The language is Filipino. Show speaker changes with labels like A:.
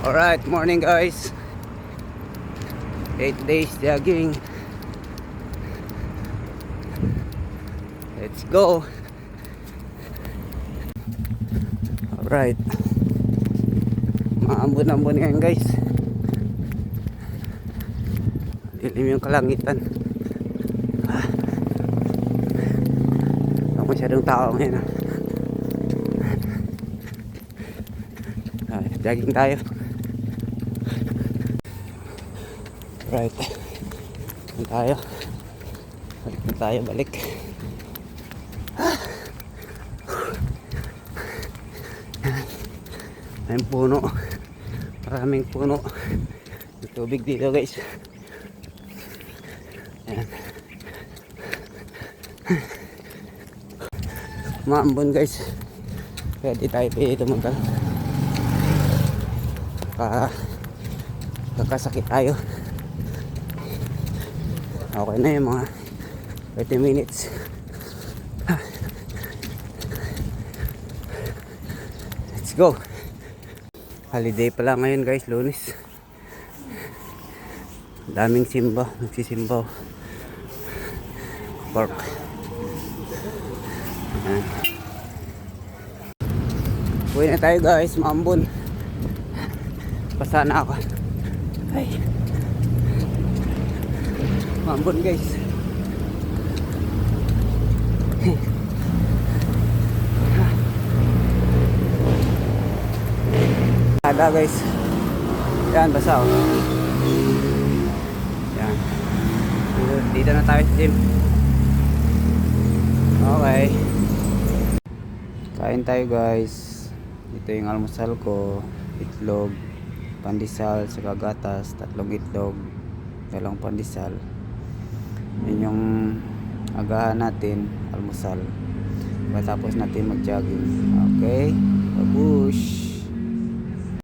A: Alright, morning guys. 8 days jogging. Let's go. Alright. Maambon-ambon ngayon guys. Dilim yung kalangitan. Ah. Wala masyadong tao ngayon ah. Ah, jogging tayo. Right. Balik tayo. Balik tayo, balik. Ayun puno. Maraming puno. Tubig dito guys. Ayan. Maambon guys. Di tayo pwede tumagal. Baka kakasakit tayo. Okay na yung mga 30 minutes. Let's go. Holiday pala ngayon guys, lunes. Daming simba, nagsisimba. Park. Uwi na tayo guys, maambon. Basa na ako. Ay. Maambon guys. Ada guys. Yan, basa oh. Yan. Dito na tayo sa gym. Okay. Kain tayo guys. Ito yung almusal ko. Itlog, pandesal, saka gatas, tatlong itlog, dalawang pandesal. Yan yung agahan natin, almusal. Matapos natin mag-jogging. Okay? Babush!